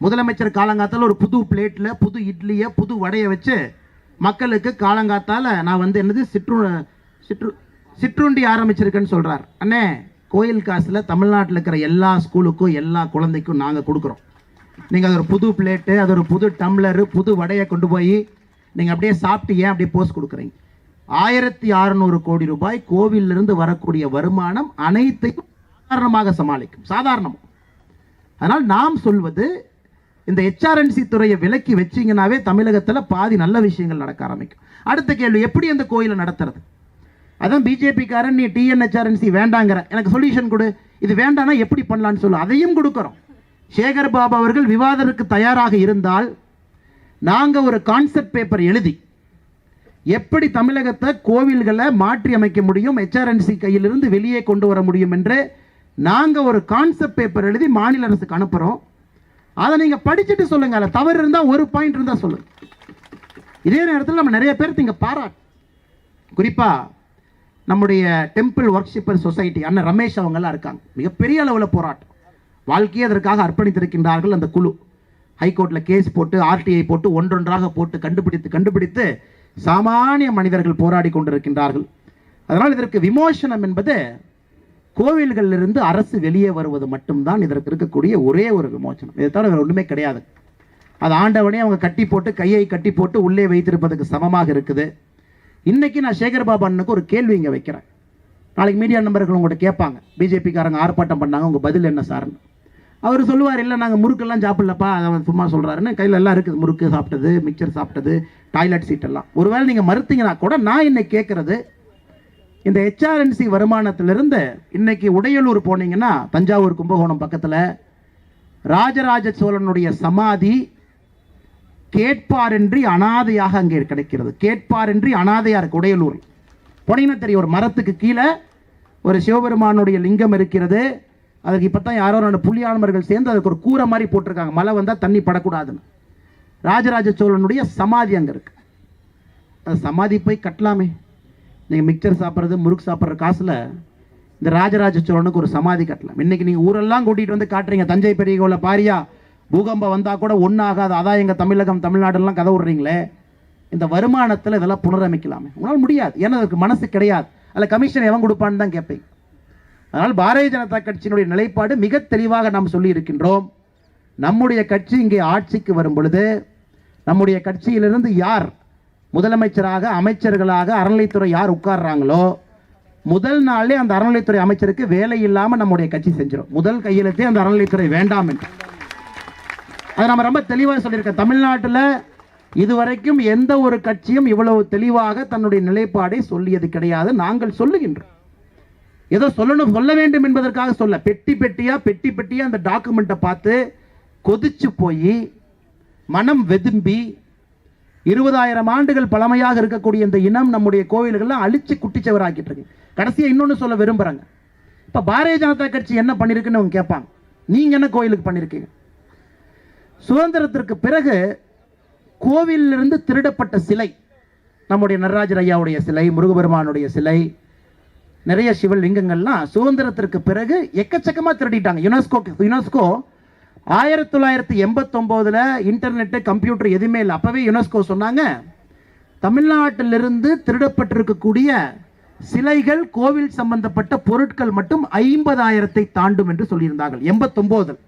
முதலமைச்சர் காலங்காத்தால் ஒரு புது பிளேட்டில் புது இட்லியை புது வடையை வச்சு மக்களுக்கு காலங்காத்தால் நான் வந்து என்னது சிற்று சிற்று சிற்றுண்டி ஆரம்பிச்சிருக்கேன்னு சொல்கிறார் அண்ணே கோயில் காசில் தமிழ்நாட்டில் இருக்கிற எல்லா ஸ்கூலுக்கும் எல்லா குழந்தைக்கும் நாங்கள் கொடுக்குறோம். நீங்கள் அது ஒரு புது பிளேட்டு அது ஒரு புது டம்ளரு புது வடையை கொண்டு போய் நீங்கள் அப்படியே சாப்பிட்டு ஏன் அப்படியே போஸ்ட் கொடுக்குறீங்க? ஆயிரத்தி அறுநூறு கோடி ரூபாய் கோவிலிருந்து வரக்கூடிய வருமானம் அனைத்தையும் சாதாரணமாக சமாளிக்கும். சாதாரணம். அதனால் நாம் சொல்வது இந்த ஹெச்ஆர்என்சி துறையை விலக்கி வச்சீங்கன்னாவே தமிழகத்தில் பாதி நல்ல விஷயங்கள் நடக்க ஆரம்பிக்கும். அடுத்த கேள்வி எப்படி அந்த கோயிலை நடத்துறது? அதான் பிஜேபிக்காரன் நீ டிஎன்ஹெச்ஆர்என்சி வேண்டாங்கிற. எனக்கு சொல்யூஷன் கொடு. இது வேண்டாம்னா எப்படி பண்ணலான்னு சொல்லு. அதையும் கொடுக்குறோம். சேகர் பாபு அவர்கள் விவாதத்துக்கு தயாராக இருந்தால் நாங்கள் ஒரு கான்செப்ட் பேப்பர் எழுதி எப்படி தமிழகத்தை கோவில்களை மாற்றி அமைக்க முடியும் ஹெச்ஆர்என்சி கையிலிருந்து வெளியே கொண்டு வர முடியும் என்று நாங்கள் ஒரு கான்செப்ட் பேப்பர் எழுதி மாநில அரசுக்கு அனுப்புகிறோம் அதை நீங்கள் படிச்சுட்டு சொல்லுங்க. அதில் தவறு இருந்தால் ஒரு பாயிண்ட் இருந்தால் சொல்லுங்க இதே நேரத்தில் நம்ம நிறைய பேர்த்து இங்கே பாராட்டு குறிப்பாக நம்முடைய டெம்பிள் ஒர்க்ஷிப்பர் சொசைட்டி அண்ணன் ரமேஷ் அவங்கெல்லாம் இருக்காங்க. மிகப்பெரிய அளவில் போராட்டம். வாழ்க்கையை அதற்காக அர்ப்பணித்திருக்கின்றார்கள் அந்த குழு. ஹைகோர்ட்டில் கேஸ் போட்டு ஆர்டிஐ போட்டு ஒன்றொன்றாக போட்டு கண்டுபிடித்து கண்டுபிடித்து சாமானிய மனிதர்கள் போராடி கொண்டிருக்கின்றார்கள். அதனால் இதற்கு விமோசனம் என்பது கோவில்களிலிருந்து அரசு வெளியே வருவது மட்டும்தான் இதற்கு இருக்கக்கூடிய ஒரே ஒரு விமோச்சனம் இதை தவிர வேறு ஒன்றுமே கிடையாது. அது ஆண்டவனே அவங்க கட்டி போட்டு கையை கட்டி போட்டு உள்ளே வைத்திருப்பதுக்கு சமமாக இருக்குது. இன்றைக்கி நான் சேகர் பாபா அண்ணனுக்கு ஒரு கேள்வி இங்கே வைக்கிறேன். நாளைக்கு மீடியா நம்பர்கள் உங்கள்கிட்ட கேட்பாங்க. பிஜேபிக்காரங்க ஆர்ப்பாட்டம் பண்ணாங்க உங்கள் பதில் என்ன சார்னு. அவர் சொல்லுவார் இல்லை நாங்கள் முறுக்கெல்லாம் சாப்பிட்லப்பா. அவன் சும்மா சொல்கிறாருன்னு கையில் எல்லாம் இருக்குது முறுக்கு சாப்பிட்டது மிக்சர் சாப்பிட்டது டாய்லெட் சீட் எல்லாம். ஒருவேளை நீங்கள் மறுத்தீங்கன்னா கூட நான் இன்னைக்கு கேட்குறது இந்த ஹெச்ஆர்என்சி வருமானத்திலிருந்து இன்னைக்கு உடையலூர் போனீங்கன்னா தஞ்சாவூர் கும்பகோணம் பக்கத்தில் ராஜராஜ சோழனுடைய சமாதி கேட்பாரின்றி அனாதையாக அங்கே கிடைக்கிறது. கேட்பாரின்றி அனாதையாக இருக்கு உடையலூர். போனீங்கன்னா தெரியும் ஒரு மரத்துக்கு கீழே ஒரு சிவபெருமானுடைய லிங்கம் இருக்கிறது. அதுக்கு இப்போ தான் யாரோ ரெண்டு புலியானவர்கள் சேர்ந்து அதுக்கு ஒரு கூரை மாதிரி போட்டிருக்காங்க. மழை வந்தால் தண்ணி படக்கூடாதுன்னு. ராஜராஜ சோழனுடைய சமாதி அங்கே இருக்கு. அது சமாதி போய் கட்டலாமே. நீங்கள் மிக்சர் சாப்பிட்றது முறுக்கு சாப்பிட்ற காசில் இந்த ராஜராஜ சோழனுக்கு ஒரு சமாதி கட்டலாம். இன்னைக்கு நீங்கள் ஊரெல்லாம் கூட்டிகிட்டு வந்து காட்டுறீங்க. தஞ்சை பெரிய கோவில் பாரியா பூகம்பம் வந்தால் கூட ஒன்றாகாது அதான் எங்கள் தமிழகம் தமிழ்நாடுலாம் கதை விடுறீங்களே. இந்த வருமானத்தில் இதெல்லாம் புனரமைக்கலாமே. உங்களால் முடியாது. ஏன்னா அதுக்கு மனசு கிடையாது. அதில் கமிஷன் எவன் கொடுப்பான்னு தான் கேட்பேன் அதனால் பாரதிய ஜனதா கட்சியினுடைய நிலைப்பாடு மிக தெளிவாக நாம் சொல்லி இருக்கின்றோம் நம்முடைய கட்சி இங்கே ஆட்சிக்கு வரும் பொழுது நம்முடைய கட்சியிலிருந்து யார் முதலமைச்சராக அமைச்சர்களாக அறநிலைத்துறை யார் உட்கார்றாங்களோ முதல் நாளே அந்த அறநிலைத்துறை அமைச்சருக்கு வேலை இல்லாமல் நம்முடைய கட்சி செஞ்சிடும் முதல் கையெழுத்தே அந்த அறநிலைத்துறை வேண்டாம் என்று. அதை நம்ம ரொம்ப தெளிவாக சொல்லியிருக்கோம் தமிழ்நாட்டில் இதுவரைக்கும் எந்த ஒரு கட்சியும் இவ்வளவு தெளிவாக தன்னுடைய நிலைப்பாடை சொல்லியது கிடையாது. நாங்கள் சொல்லுகின்றோம். ஏதோ சொல்லணும் சொல்ல வேண்டும் என்பதற்காக சொல்ல பெட்டி பெட்டியா பெட்டி பெட்டியா அந்த டாக்குமெண்ட்டை பார்த்து கொதிச்சு போய் மனம் வெதும்பி இருபதாயிரம் ஆண்டுகள் பழமையாக இருக்கக்கூடிய இந்த இனம் நம்முடைய கோவில்கள்லாம் அழிச்சு குட்டிச்சவராக்கிட்டு இருக்கு. கடைசியாக இன்னொன்று சொல்ல விரும்புறாங்க. இப்போ பாரதிய ஜனதா கட்சி என்ன பண்ணியிருக்குன்னு அவங்க கேட்பாங்க. நீங்க என்ன கோயிலுக்கு பண்ணிருக்கீங்க? சுதந்திரத்திற்கு பிறகு கோவிலிருந்து திருடப்பட்ட சிலை நம்முடைய நடராஜர் ஐயாவுடைய சிலை முருகபெருமானுடைய சிலை நிறைய சிவலிங்கங்கள்லாம் சுதந்திரத்திற்கு பிறகு எக்கச்சக்கமாக திருடிட்டாங்க. யுனெஸ்கோ யுனெஸ்கோ ஆயிரத்தி தொள்ளாயிரத்தி எண்பத்தொம்போதில் இன்டர்நெட்டு கம்ப்யூட்டர் எதுவுமே இல்லை. அப்போவே யுனெஸ்கோ சொன்னாங்க தமிழ்நாட்டிலிருந்து திருடப்பட்டிருக்கக்கூடிய சிலைகள் கோவில் சம்பந்தப்பட்ட பொருட்கள் மட்டும் ஐம்பதாயிரத்தை தாண்டும் என்று சொல்லியிருந்தார்கள். எண்பத்தொம்போதில்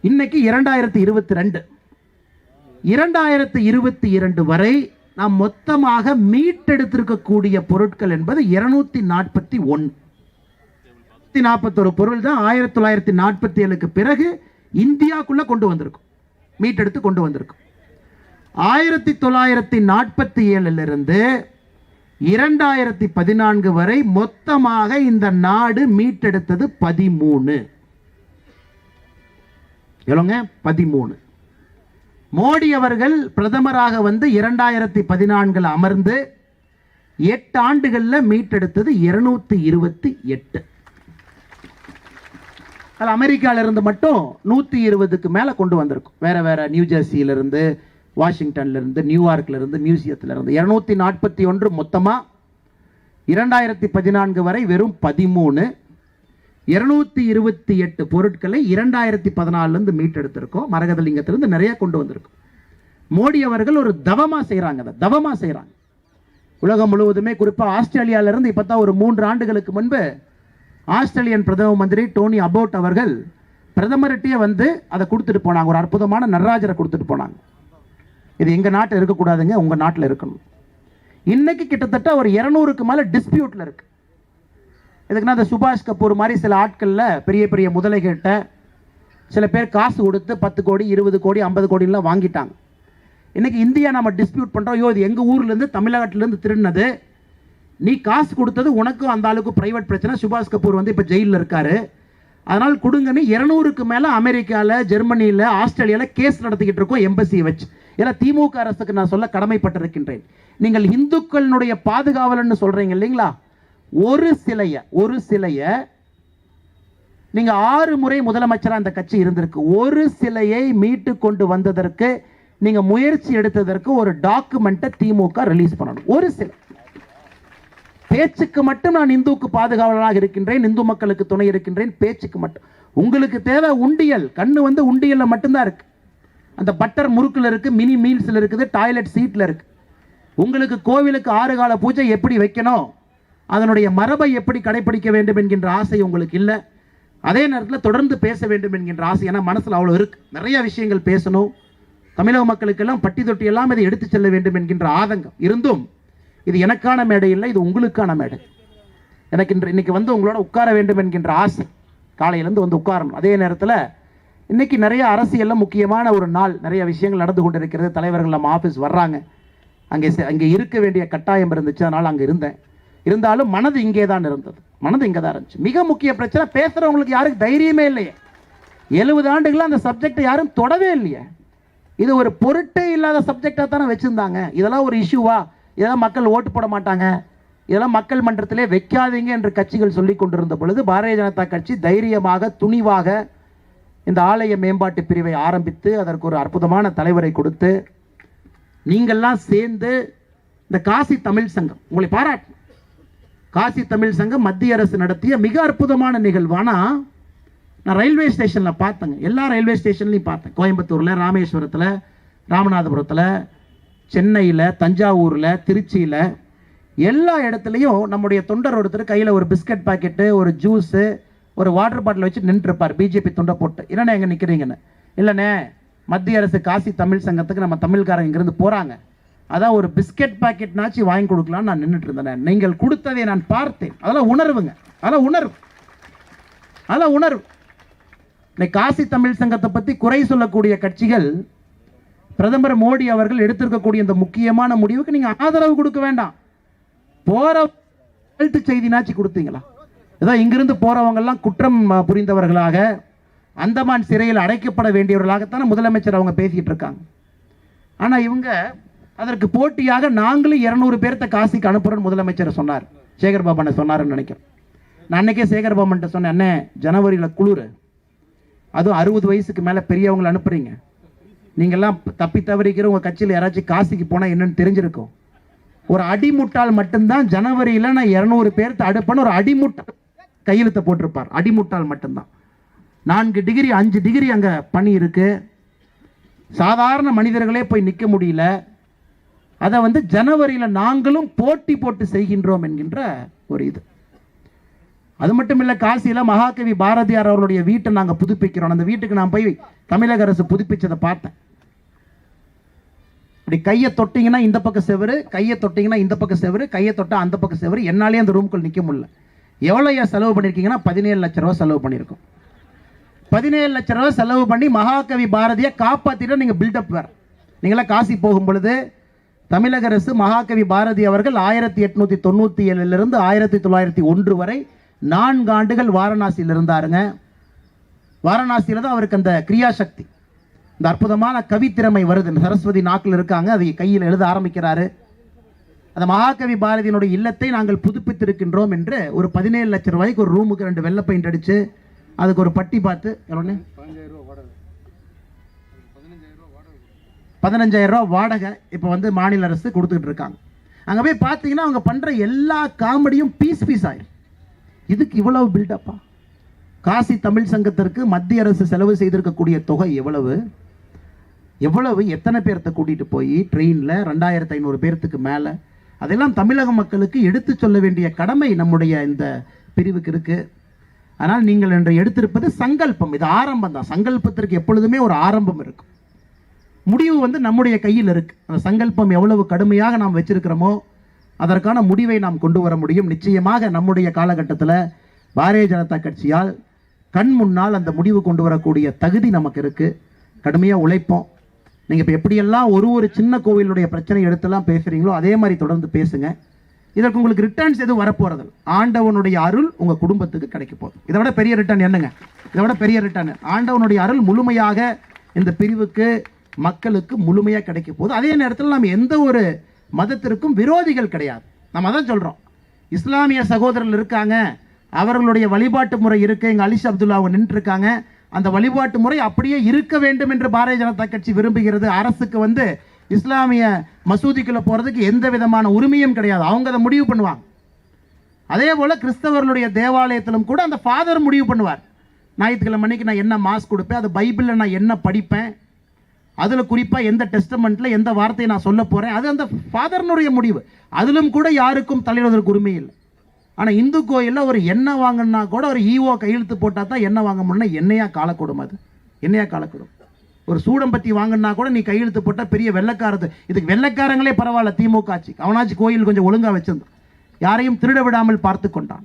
இன்னைக்கு இரண்டாயிரத்தி இருபத்தி ரெண்டு. இரண்டாயிரத்தி இருபத்தி இரண்டு வரை நாம் மொத்தமாக மீட்டெடுத்திருக்கக்கூடிய பொருட்கள் என்பது இருநூத்தி நாற்பத்தி ஒன்று. நூற்றி நாற்பத்தொரு பொருள் தான் ஆயிரத்தி தொள்ளாயிரத்தி நாற்பத்தி ஏழுக்கு பிறகு இந்தியாவுக்குள்ளே கொண்டு வந்திருக்கும். மீட்டெடுத்து கொண்டு வந்திருக்கும். ஆயிரத்தி தொள்ளாயிரத்தி நாற்பத்தி ஏழிலிருந்து இரண்டாயிரத்தி பதினான்கு வரை மொத்தமாக இந்த நாடு மீட்டெடுத்தது பதிமூணு. எவ்வளோங்க பதிமூணு. மோடி அவர்கள் பிரதமராக வந்து இரண்டாயிரத்தி பதினான்கில் அமர்ந்து எட்டு ஆண்டுகளில் மீட்டெடுத்தது இருநூத்தி இருபத்தி எட்டு. அது அமெரிக்காவிலிருந்து மட்டும் நூற்றி இருபதுக்கு மேலே கொண்டு வந்திருக்கும். வேறு வேறு நியூ ஜெர்சியிலேருந்து இருந்து வாஷிங்டன்ல இருந்து நியூயார்க்ல இருந்து நாற்பத்தி ஒன்று மொத்தமாக இரண்டாயிரத்தி பதினான்கு வரை வெறும் பதிமூணு. இருநூத்தி இருபத்தி எட்டு பொருட்களை இரண்டாயிரத்தி பதினாலுலேருந்து மீட்டெடுத்திருக்கோம். மரகதலிங்கத்திலிருந்து நிறைய கொண்டு வந்திருக்கோம். மோடி அவர்கள் ஒரு தவமாக செய்கிறாங்க அதை தவமாக செய்கிறாங்க உலகம் முழுவதுமே குறிப்பாக ஆஸ்திரேலியாவிலேருந்து இப்போ தான் ஒரு மூன்று ஆண்டுகளுக்கு முன்பு ஆஸ்திரேலியன் பிரதம மந்திரி டோனி அபோட் அவர்கள் பிரதமர்கிட்டயே வந்து அதை கொடுத்துட்டு போனாங்க. ஒரு அற்புதமான நடராஜரை கொடுத்துட்டு போனாங்க. இது எங்கள் நாட்டில் இருக்கக்கூடாதுங்க உங்கள் நாட்டில் இருக்கணும். இன்னைக்கு கிட்டத்தட்ட ஒரு இரநூறுக்கு மேலே டிஸ்பியூட்டில் இருக்கு. இதுக்குன்னா அந்த சுபாஷ் கபூர் மாதிரி சில ஆட்களில் பெரிய பெரிய முதலைகிட்ட சில பேர் காசு கொடுத்து பத்து கோடி இருபது கோடி ஐம்பது கோடிலாம் வாங்கிட்டாங்க. இன்றைக்கி இந்தியா நம்ம டிஸ்பியூட் பண்ணுறோம் ஐயோ இது எங்கள் ஊர்லேருந்து தமிழகத்துலேருந்து திருடினது. நீ காசு கொடுத்தது உனக்கும் அந்த ஆளுக்கும் ப்ரைவேட் பிரச்சனை. சுபாஷ் கபூர் வந்து இப்போ ஜெயிலில் இருக்காரு. அதனால் கொடுங்கன்னு இரநூறுக்கு மேலே அமெரிக்காவில் ஜெர்மனியில் ஆஸ்திரேலியாவில் கேஸ் நடத்திக்கிட்டு இருக்கோம் எம்பசியை வச்சு. ஏன்னா திமுக அரசுக்கு நான் சொல்ல கடமைப்பட்டிருக்கின்றேன். நீங்கள் இந்துக்களினுடைய பாதுகாவலன்னு சொல்கிறீங்க இல்லைங்களா? ஒரு சிலையை ஒரு சிலையை நீங்கள் ஆறு முறை முதலமைச்சராக அந்த கட்சி இருந்திருக்கு. ஒரு சிலையை மீட்டு கொண்டு வந்ததற்கு நீங்கள் முயற்சி எடுத்ததற்கு ஒரு டாக்குமெண்ட்டை திமுக ரிலீஸ் பண்ணணும். ஒரு சிலை. பேச்சுக்கு மட்டும் நான் இந்துவுக்கு பாதுகாவலனாக இருக்கின்றேன் இந்து மக்களுக்கு துணை இருக்கின்றேன் பேச்சுக்கு மட்டும். உங்களுக்கு தேவை உண்டியல். கண்ணு வந்து உண்டியலில் மட்டும்தான் இருக்கு. அந்த பட்டர் முறுக்கில் இருக்கு மினி மீல்ஸில் இருக்குது டாய்லெட் சீட்டில் இருக்கு. உங்களுக்கு கோவிலுக்கு ஆறு கால பூஜை எப்படி வைக்கணும்? அதனுடைய மரபை எப்படி கடைபிடிக்க வேண்டும் என்கின்ற ஆசை உங்களுக்கு இல்லை. அதே நேரத்தில் தொடர்ந்து பேச வேண்டும் என்கின்ற ஆசை. ஏன்னா மனசில் அவ்வளோ இருக்கு. நிறைய விஷயங்கள் பேசணும். தமிழக மக்களுக்கெல்லாம் பட்டி தொட்டி எல்லாம் இதை எடுத்து செல்ல வேண்டும் என்கின்ற ஆதங்கம் இருந்தும் இது எனக்கான மேடை இல்லை இது உங்களுக்கான மேடை. எனக்கு இன்று இன்னைக்கு வந்து உங்களோட உட்கார வேண்டும் என்கின்ற ஆசை. காலையிலேருந்து வந்து உட்காரணும். அதே நேரத்தில் இன்றைக்கி நிறைய அரசியலில் முக்கியமான ஒரு நாள் நிறைய விஷயங்கள் நடந்து கொண்டிருக்கிறது. தலைவர்கள் நம்ம ஆஃபீஸ் வர்றாங்க. அங்கே அங்கே இருக்க வேண்டிய கட்டாயம் இருந்துச்சு அதனால் அங்கே இருந்தேன். இருந்தாலும் மனது இங்கே தான் இருந்தது. மனது இங்கே தான் இருந்துச்சு. மிக முக்கிய பிரச்சனை பேசுகிறவங்களுக்கு யாருக்கு தைரியமே இல்லையே. எழுபது ஆண்டுகளாக அந்த சப்ஜெக்டை யாரும் தொடவே இல்லையே. இது ஒரு பொருட்டே இல்லாத சப்ஜெக்டாக தானே வச்சுருந்தாங்க. இதெல்லாம் ஒரு இஷ்யூவா இதெல்லாம் மக்கள் ஓட்டு போட மாட்டாங்க. இதெல்லாம் மக்கள் மன்றத்திலே வைக்காதீங்க என்று கட்சிகள் சொல்லி கொண்டிருந்த பொழுது பாரதிய ஜனதா கட்சி தைரியமாக துணிவாக இந்த ஆலய மேம்பாட்டு பிரிவை ஆரம்பித்து அதற்கு ஒரு அற்புதமான தலைவரை கொடுத்து நீங்கள்லாம் சேர்ந்து இந்த காசி தமிழ் சங்கம் உங்களை பாராட்டு. காசி தமிழ் சங்கம் மத்திய அரசு நடத்திய மிக அற்புதமான நிகழ்வானா நான் ரயில்வே ஸ்டேஷனில் பார்த்தேங்க. எல்லா ரயில்வே ஸ்டேஷன்லையும் பார்த்தேன். கோயம்புத்தூரில் ராமேஸ்வரத்தில் ராமநாதபுரத்தில் சென்னையில் தஞ்சாவூரில் திருச்சியில் எல்லா இடத்துலையும் நம்முடைய தொண்டர் ஒருத்தர் கையில் ஒரு பிஸ்கட் பாக்கெட்டு ஒரு ஜூஸு ஒரு வாட்டர் பாட்டில் வச்சு நின்றுருப்பார் பிஜேபி தொண்டை போட்டு. என்னண்ணே எங்கே நிற்கிறீங்கன்னு இல்லைண்ணே மத்திய அரசு காசி தமிழ் சங்கத்துக்கு நம்ம தமிழ்காரங்க இங்கேருந்து போகிறாங்க அதான் ஒரு பிஸ்கட் பாக்கெட்னாச்சு வாங்கி கொடுக்கலாம்னு நான் நின்றுட்டு இருந்தேன் நீங்கள் கொடுத்ததை நான் பார்த்தேன். அதெல்லாம் உணர்வுங்க. அதெல்லாம் உணர்வு. அதெல்லாம் உணர்வு. இன்னைக்கு காசி தமிழ் சங்கத்தை பற்றி குறை சொல்லக்கூடிய கட்சிகள் பிரதமர் மோடி அவர்கள் எடுத்திருக்கக்கூடிய இந்த முக்கியமான முடிவுக்கு நீங்க ஆதரவு கொடுக்க வேண்டாம். போற வாழ்த்து செய்தினாச்சு கொடுத்தீங்களா? ஏதோ இங்கிருந்து போறவங்க எல்லாம் குற்றம் புரிந்தவர்களாக அந்தமான் சிறையில் அடைக்கப்பட வேண்டியவர்களாகத்தானே முதலமைச்சர் அவங்க பேசிட்டு இருக்காங்க. ஆனா இவங்க அதற்கு போட்டியாக நாங்களும் இருநூறு பேர்த்த காசிக்கு அனுப்புறோம்னு முதலமைச்சர் சொன்னார். சேகர் பாபனை சொன்னாருன்னு நினைக்கிறேன். நான் அன்னைக்கே சேகர் பாபன்ட்ட சொன்னேன் அண்ணே ஜனவரியில் குளிர். அதுவும் அறுபது வயசுக்கு மேலே பெரியவங்களை அனுப்புறீங்க. நீங்கள்லாம் தப்பி தவறிக்கிற உங்கள் கட்சியில் யாராச்சும் காசிக்கு போனால் என்னன்னு தெரிஞ்சிருக்கும். ஒரு அடிமுட்டால் மட்டும்தான் ஜனவரியில் நான் இரநூறு பேர்த்த அடுப்பேன்னு ஒரு அடிமுட்டால் கையெழுத்தை போட்டிருப்பார். அடிமுட்டால் மட்டும்தான். நான்கு டிகிரி அஞ்சு டிகிரி அங்கே பணி இருக்குது சாதாரண மனிதர்களே போய் நிற்க முடியல. அதை வந்து ஜனவரியில் நாங்களும் போட்டி போட்டு செய்கின்றோம் என்கின்ற ஒரு இது. அது மட்டும் இல்லை காசியில் மகாகவி பாரதியார் அவர்களுடைய வீட்டை நாங்கள் புதுப்பிக்கிறோம். அந்த வீட்டுக்கு நான் போய் தமிழக அரசு புதுப்பிச்சதை பார்த்தேன். இப்படி கையை தொட்டிங்கன்னா இந்த பக்கம் செவரு கையை தொட்டிங்கன்னா இந்த பக்கம் செவரு கையை தொட்டால் அந்த பக்கம் செவரு. என்னாலே அந்த ரூம்குள் நிற்க முடியல. எவ்வளோ ஏன் செலவு பண்ணியிருக்கீங்கன்னா பதினேழு லட்ச ரூபா செலவு பண்ணியிருக்கோம் பதினேழு லட்ச ரூபா செலவு பண்ணி மகாகவி பாரதியை காப்பாற்றிட்டு நீங்கள் பில்டப் வேறு. நீங்களாம் காசி போகும் பொழுது தமிழக அரசு மகாகவி பாரதி அவர்கள் ஆயிரத்தி எட்நூத்தி தொண்ணூற்றி ஏழுலேருந்து ஆயிரத்தி தொள்ளாயிரத்தி ஒன்று வரை நான்கு ஆண்டுகள் வாரணாசியில் இருந்தாருங்க. வாரணாசியில் தான் அவருக்கு அந்த கிரியாசக்தி. இந்த அற்புதமான கவித்திறமை வருது. இந்த சரஸ்வதி நாக்கில் இருக்காங்க. அதை கையில் எழுத ஆரம்பிக்கிறாரு. அந்த மகாகவி பாரதியினுடைய இல்லத்தை நாங்கள் புதுப்பித்திருக்கின்றோம் என்று ஒரு பதினேழு லட்சம் ரூபாய்க்கு ஒரு ரூமுக்கு ரெண்டு வெள்ளை பெயிண்ட் அடிச்சு அதுக்கு ஒரு பட்டி பார்த்து பதினஞ்சாயிரம் ரூபா வாடகை இப்போ வந்து மாநில அரசு கொடுத்துக்கிட்டு இருக்காங்க. அங்கே போய் பார்த்தீங்கன்னா அவங்க பண்ணுற எல்லா காமெடியும் பீஸ் பீஸ் ஆயிரும். இதுக்கு இவ்வளவு பில்டப்பா காசி தமிழ் சங்கத்திற்கு மத்திய அரசு செலவு செய்திருக்கக்கூடிய தொகை எவ்வளவு? எவ்வளவு எத்தனை பேர்த்த கூட்டிகிட்டு போய் ட்ரெயினில் ரெண்டாயிரத்து ஐநூறு பேர்த்துக்கு மேலே அதெல்லாம் தமிழக மக்களுக்கு எடுத்து சொல்ல வேண்டிய கடமை நம்முடைய இந்த பிரிவுக்கு இருக்குது ஆனால் நீங்கள் என்று எடுத்திருப்பது சங்கல்பம். இது ஆரம்பம் தான். சங்கல்பத்திற்கு எப்பொழுதுமே ஒரு ஆரம்பம் இருக்கும். முடிவு வந்து நம்முடைய கையில் இருக்குது அந்த சங்கல்பம் எவ்வளவு கடுமையாக நாம் வச்சிருக்கிறோமோ அதற்கான முடிவை நாம் கொண்டு வர முடியும். நிச்சயமாக நம்முடைய காலகட்டத்தில் பாரதிய ஜனதா கட்சியால் கண் முன்னால் அந்த முடிவு கொண்டு வரக்கூடிய தகுதி நமக்கு இருக்குது கடுமையாக உழைப்போம். நீங்கள் இப்போ எப்படியெல்லாம் ஒரு ஒரு சின்ன கோவிலுடைய பிரச்சனை எடுத்தெல்லாம் பேசுகிறீங்களோ அதே மாதிரி தொடர்ந்து பேசுங்க. இதற்கு உங்களுக்கு ரிட்டர்ன்ஸ் எதுவும் வரப்போகிறது ஆண்டவனுடைய அருள் உங்கள் குடும்பத்துக்கு கிடைக்க போகுது. இதை விட பெரிய ரிட்டர்ன் என்னங்க? இதை விட பெரிய ரிட்டர்ன் ஆண்டவனுடைய அருள் முழுமையாக இந்த பிரிவுக்கு மக்களுக்கு முழுமையாக கிடைக்க போகுது. அதே நேரத்தில் நம்ம எந்த ஒரு மதத்திற்கும் விரோதிகள் கிடையாது. நம்ம அதான் சொல்கிறோம் இஸ்லாமிய சகோதரர்கள் இருக்காங்க. அவர்களுடைய வழிபாட்டு முறை இருக்குது எங்கள் அலிஷ் அப்துல்லா அவங்க நின்றுருக்காங்க. அந்த வழிபாட்டு முறை அப்படியே இருக்க வேண்டும் என்று பாரதிய ஜனதா கட்சி விரும்புகிறது. அரசுக்கு வந்து இஸ்லாமிய மசூதிக்குள்ளே போகிறதுக்கு எந்த விதமான உரிமையும் கிடையாது. அவங்க அதை முடிவு பண்ணுவாங்க. அதே போல் கிறிஸ்தவர்களுடைய தேவாலயத்திலும் கூட அந்த ஃபாதர் முடிவு பண்ணுவார். ஞாயிற்றுக்கிழமை மணிக்கு நான் என்ன மாஸ் கொடுப்பேன்? அது பைபிளில் நான் என்ன படிப்பேன்? அதில் குறிப்பாக எந்த டெஸ்டமெண்ட்டில் எந்த வார்த்தையை நான் சொல்ல போகிறேன் அது அந்த ஃபாதர்னுடைய முடிவு. அதிலும் கூட யாருக்கும் தலையிடுவதற்கு உரிமை இல்லை. ஆனால் இந்து கோயிலில் ஒரு எண்ணெய் வாங்கினா கூட ஒரு ஈஓ கையெழுத்து போட்டால் தான் எண்ணெய் வாங்க முடியும்னா எண்ணெயாக காலக்கூடும் அது. எண்ணெயாக காலக்கூடும். ஒரு சூடம்பத்தி வாங்கினா கூட நீ கையெழுத்து போட்டால் பெரிய வெள்ளைக்காரது. இதுக்கு வெள்ளைக்காரங்களே பரவாயில்ல திமுக ஆட்சி அவனாச்சு கோயில் கொஞ்சம் ஒழுங்காக வச்சிருந்தான். யாரையும் திருட விடாமல் பார்த்து கொண்டான்.